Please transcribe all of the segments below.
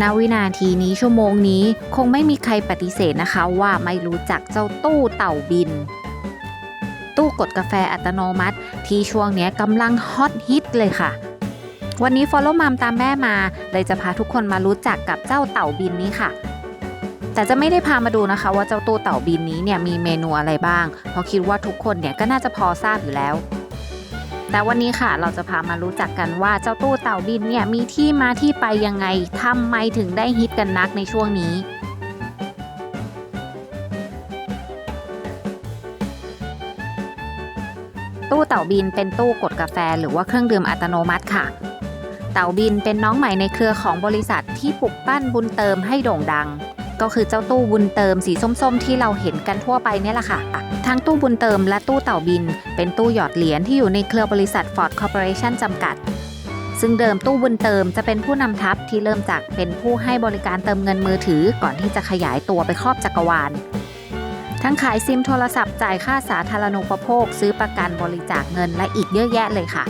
ณวินาทีนี้ชั่วโมงนี้คงไม่มีใครปฏิเสธนะคะว่าไม่รู้จักเจ้าตู้เต่าบิน ตู้กดกาแฟอัตโนมัติ ที่ช่วงนี้กำลังฮอตฮิตเลยค่ะ วันนี้ Follow Mom ตามแม่มา เลยจะพาทุกคนมารู้จักกับเจ้าเต่าบินนี้ค่ะ แต่จะไม่ได้พามาดูนะคะ ว่าเจ้าตู้เต่าบินนี้เนี่ยมีเมนูอะไรบ้าง เพราะคิดว่าทุกคนเนี่ยก็น่าจะพอทราบอยู่แล้ว แต่วันนี้ค่ะเราจะพามารู้จักกันว่าเจ้าตู้เต่าบินเนี่ยมีที่มาที่ไปยังไงทำไมถึงได้ฮิตกันนักในช่วงนี้ตู้เต่าบินเป็นตู้กดกาแฟหรือว่าเครื่องดื่มอัตโนมัติค่ะ เต่าบินเป็นน้องใหม่ในเครือของบริษัทที่ปลุกปั้นบุญเติมให้โด่งดัง ก็คือเจ้าตู้บุญเติมสีส้มๆ ที่เราเห็นกันทั่วไปเนี่ยแหละค่ะ ทั้งตู้บุญเติมและตู้เต่าบิน เป็นตู้หยอดเหรียญที่อยู่ในเครือบริษัท Ford Corporation จำกัด ซึ่งเดิมตู้บุญเติมจะเป็นผู้นำทัพที่เริ่มจากเป็นผู้ให้บริการเติมเงินมือถือก่อนที่จะขยายตัวไปครอบจักรวาลทั้งขายซิมโทรศัพท์จ่ายค่าสาธารณูปโภค ซื้อประกันบริจาคเงินและอีกเยอะแยะเลยค่ะ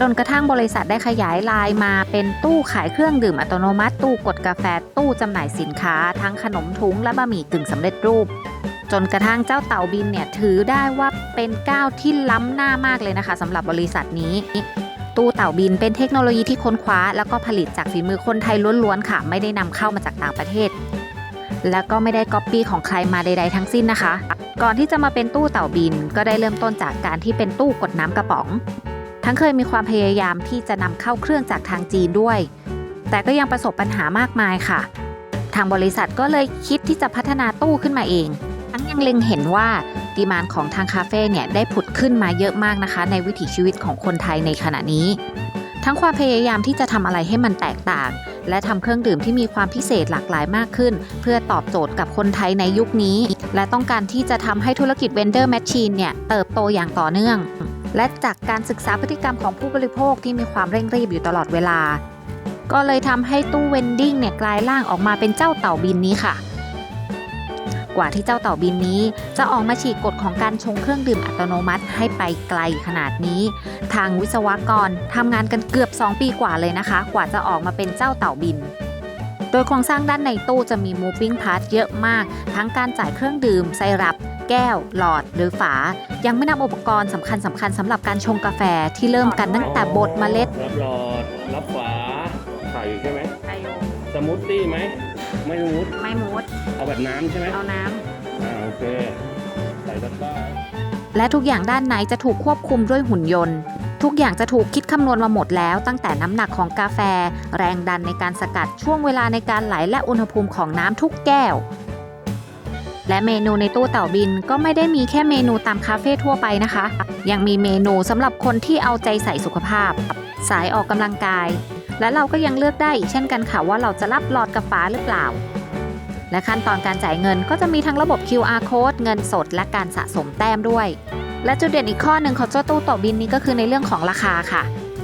จนกระทั่งบริษัทได้ขยายลายมาเป็นตู้ขายเครื่องดื่มอัตโนมัติ ตู้กดกาแฟ ตู้จำหน่ายสินค้า ทั้งขนมถุงและบะหมี่กึ่งสำเร็จรูป จนกระทั่งเจ้าเต่าบินเนี่ยถือได้ว่าเป็นก้าวที่ล้ำหน้ามากเลยนะคะสำหรับบริษัทนี้ ตู้เต่าบินเป็นเทคโนโลยีที่ค้นคว้า แล้วก็ผลิตจากฝีมือคนไทยล้วนๆค่ะ ไม่ได้นำเข้ามาจากต่างประเทศ แล้วก็ไม่ได้ก๊อปปี้ของใครมาใดๆทั้งสิ้นนะคะ ก่อนที่จะมาเป็นตู้เต่าบินก็ได้เริ่มต้นจากการที่เป็นตู้กดน้ำกระป๋อง ทั้งเคยมีความพยายามที่จะนำเข้าเครื่องจากทางจีนด้วย แต่ก็ยังประสบปัญหามากมายค่ะ ทางบริษัทก็เลยคิดที่จะพัฒนาตู้ขึ้นมาเอง ทั้งยังเล็งเห็นว่าดีมานของทางคาเฟ่เนี่ยได้ผุดขึ้นมาเยอะมากนะคะ ในวิถีชีวิตของคนไทยในขณะนี้ ทั้งความพยายามที่จะทำอะไรให้มันแตกต่าง และทำเครื่องดื่มที่มีความพิเศษหลากหลายมากขึ้น เพื่อตอบโจทย์กับคนไทยในยุคนี้ และต้องการที่จะทำให้ธุรกิจเวนเดอร์แมชชีนเนี่ยเติบโตอย่างต่อเนื่อง และจากการศึกษาพฤติกรรมของผู้บริโภคที่มีความเร่งรีบอยู่ตลอดเวลา ก็เลยทำให้ตู้เวนดิ้งเนี่ยกลายร่างออกมาเป็นเจ้าเต่าบินนี้ค่ะ กว่าที่เจ้าเต่าบินนี้ จะออกมาฉีกกฎของการชงเครื่องดื่มอัตโนมัติให้ไปไกลขนาดนี้ ทางวิศวกรทำงานกันเกือบ 2 ปีกว่าเลยนะคะ กว่าจะออกมาเป็นเจ้าเต่าบินโดยโครงสร้างด้านในตู้จะมี moving part เยอะมาก ทั้งการจ่ายเครื่องดื่มไซรัป แก้ว หลอดหรือฝา ยังไม่นับอุปกรณ์สำคัญสำคัญสำหรับการชงกาแฟที่เริ่มกันตั้งแต่บดเมล็ด รับหลอด รับฝาไข่ใช่ไหมสมูทตี้ไหม ไม่สมูทไม่มูดเอาแบบน้ำใช่ไหมเอาน้อ่าโอเค ใส่ตะกร้าำและทุกอย่างด้านในจะถูกควบคุมด้วยหุ่นยนต์ ทุกอย่างจะถูกคิดคำนวณมาหมดแล้ว ตั้งแต่น้ำหนักของกาแฟ แรงดันในการสกัดช่วงเวลาในการไหลและอุณหภูมิของน้ำทุกแก้ว และเมนูในตู้เต่าบินก็ไม่ได้มีแค่เมนูตามคาเฟ่ทั่วไปนะคะ ยังมีเมนูสำหรับคนที่เอาใจใส่สุขภาพ สายออกกำลังกาย และเราก็ยังเลือกได้อีกเช่นกันค่ะว่าเราจะรับหลอดกับฟ้าหรือเปล่า และขั้นตอนการจ่ายเงินก็จะมีทั้งระบบ QR code เงินสด และการสะสมแต้มด้วย และจุดเด่นอีกข้อหนึ่งของเจ้าตู้เต่าบินนี้ก็คือในเรื่องของราคาค่ะ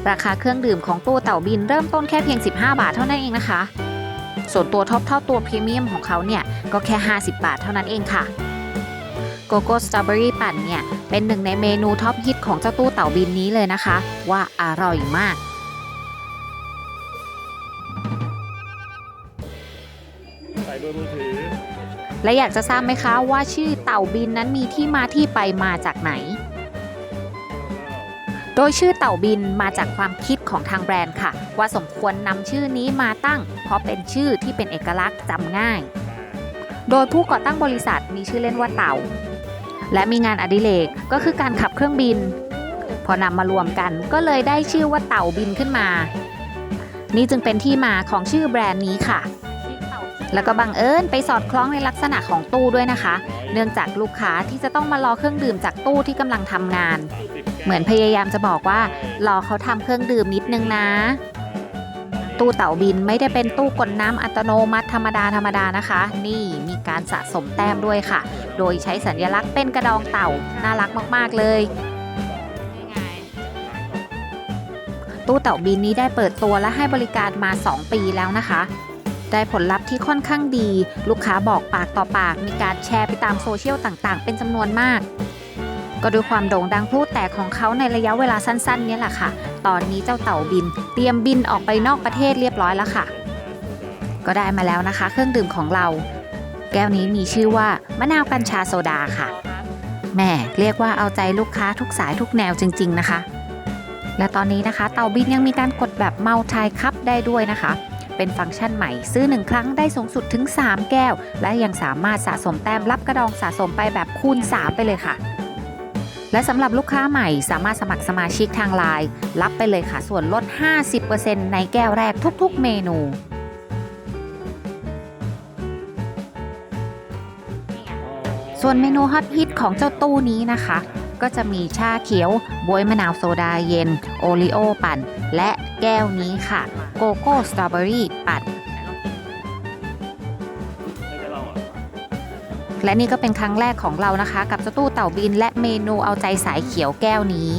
ราคาเครื่องดื่มของตู้เต่าบินเริ่มต้นแค่เพียง 15 บาทเท่านั้นเองนะคะ ส่วนตัวท็อปเท่าตัวพรีเมียมของเขาเนี่ยก็แค่ 50 บาทเท่านั้นเองค่ะโกโก้สตรอเบอรี่ปั่นเนี่ยเป็นหนึ่งในเมนูท็อปฮิตของเจ้าตู้เต่าบินนี้เลยนะคะ ว่าอร่อยมากใส่ด้วยมือถือและอยากจะทราบไหมคะว่าชื่อเต่าบินนั้นมีที่มาที่ไปมาจากไหน โดยชื่อเต่าบินมาจากความคิดของทางแบรนด์ค่ะ ว่าสมควรนำชื่อนี้มาตั้ง เพราะเป็นชื่อที่เป็นเอกลักษณ์จำง่าย โดยผู้ก่อตั้งบริษัทมีชื่อเล่นว่าเต่า และมีงานอดิเรกก็คือการขับเครื่องบิน พอนำมารวมกันก็เลยได้ชื่อว่าเต่าบินขึ้นมา นี่จึงเป็นที่มาของชื่อแบรนด์นี้ค่ะแล้วก็บังเอิญไปสอดคล้องในลักษณะของตู้ด้วยนะคะ เนื่องจากลูกค้าที่จะต้องมารอเครื่องดื่มจากตู้ที่กำลังทำงาน เหมือนพยายามจะบอกว่ารอเขาทำเครื่องดื่มนิดนึงนะ ตู้เต่าบินไม่ได้เป็นตู้กดน้ำอัตโนมัติธรรมดาธรรมดานะคะ นี่มีการสะสมแต้มด้วยค่ะ โดยใช้สัญลักษณ์เป็นกระดองเต่า น่ารักมากๆเลยตู้เต่าบินนี้ได้เปิดตัวและให้บริการมา 2 ปีแล้วนะคะ ได้ผลลัพธ์ที่ค่อนข้างดี ลูกค้าบอกปากต่อปาก มีการแชร์ไปตามโซเชียลต่างๆ เป็นจำนวนมาก ก็ด้วยความโด่งดังพลุแตกของเขาในระยะเวลาสั้นๆนี่แหละค่ะ ตอนนี้เจ้าเต่าบิน เตรียมบินออกไปนอกประเทศเรียบร้อยแล้วค่ะ ก็ได้มาแล้วนะคะ เครื่องดื่มของเรา แก้วนี้มีชื่อว่ามะนาวกัญชาโซดาค่ะแหม่เรียกว่าเอาใจลูกค้าทุกสายทุกแนวจริง ๆนะคะ และตอนนี้นะคะ เต่าบินยังมีการกดแบบเมาทายคัพได้ด้วยนะคะ เป็นฟังก์ชันใหม่ ซื้อ 1 ครั้งได้สูงสุดถึง 3 แก้ว และยังสามารถสะสมแต้มรับกระดองสะสมไปแบบคูณ 3 ไปเลยค่ะ และสำหรับลูกค้าใหม่สามารถสมัครสมาชิกทางไลน์รับไปเลยค่ะส่วนลด 50%ในแก้วแรกทุกๆ เมนูส่วนเมนูฮอตฮิตของเจ้าตู้นี้นะคะ ก็จะมีชาเขียวบวยมะนาวโซดาเย็น โอริโอปั่น และแก้วนี้ค่ะ โกโก้สตรอเบอรี่ปั่น และนี่ก็เป็นครั้งแรกของเรานะคะ กับเจ้าตู้เต่าบินและเมนูเอาใจสายเขียวแก้วนี้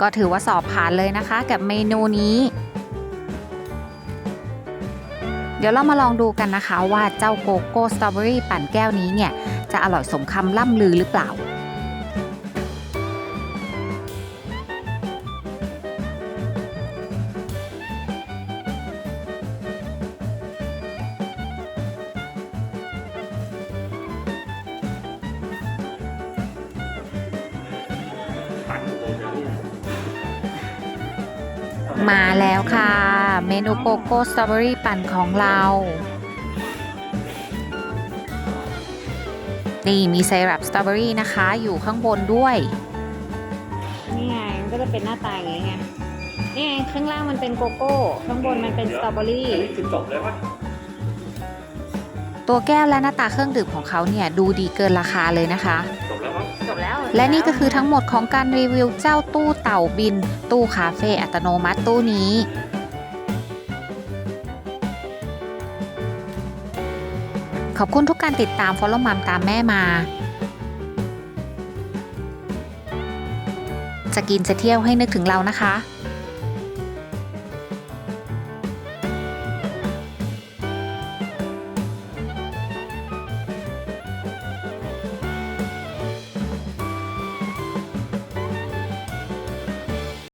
ก็ถือว่าสอบผ่านเลยนะคะ กับเมนูนี้ เดี๋ยวเรามาลองดูกันนะคะว่าเจ้าโกโก้สตรอเบอรี่ปั่นแก้วนี้เนี่ย จะอร่อยสมคำล่ำลือหรือเปล่า มาแล้วค่ะ เมนูโกโก้สตรอเบอรี่ปั่นของเรานี่มีไซรัปสตรอเบอรี่นะคะ อยู่ข้างบนด้วย นี่ไงมันก็จะเป็นหน้าตาอย่างนี้ไงนี่ไงข้างล่างมันเป็นโกโก้ ข้างบนมันเป็นสตรอเบอรี่อันนี้คือจบแล้วปะตัวแก้วและหน้าตาเครื่องดื่มของเขาเนี่ย ดูดีเกินราคาเลยนะคะ และนี่ก็คือทั้งหมดของการรีวิวเจ้าตู้เต่าบิน ตู้คาเฟ่อัตโนมัติตู้นี้ขอบคุณทุกการติดตาม Follow มัมตามแม่มา จะกินจะเที่ยวให้นึกถึงเรานะคะ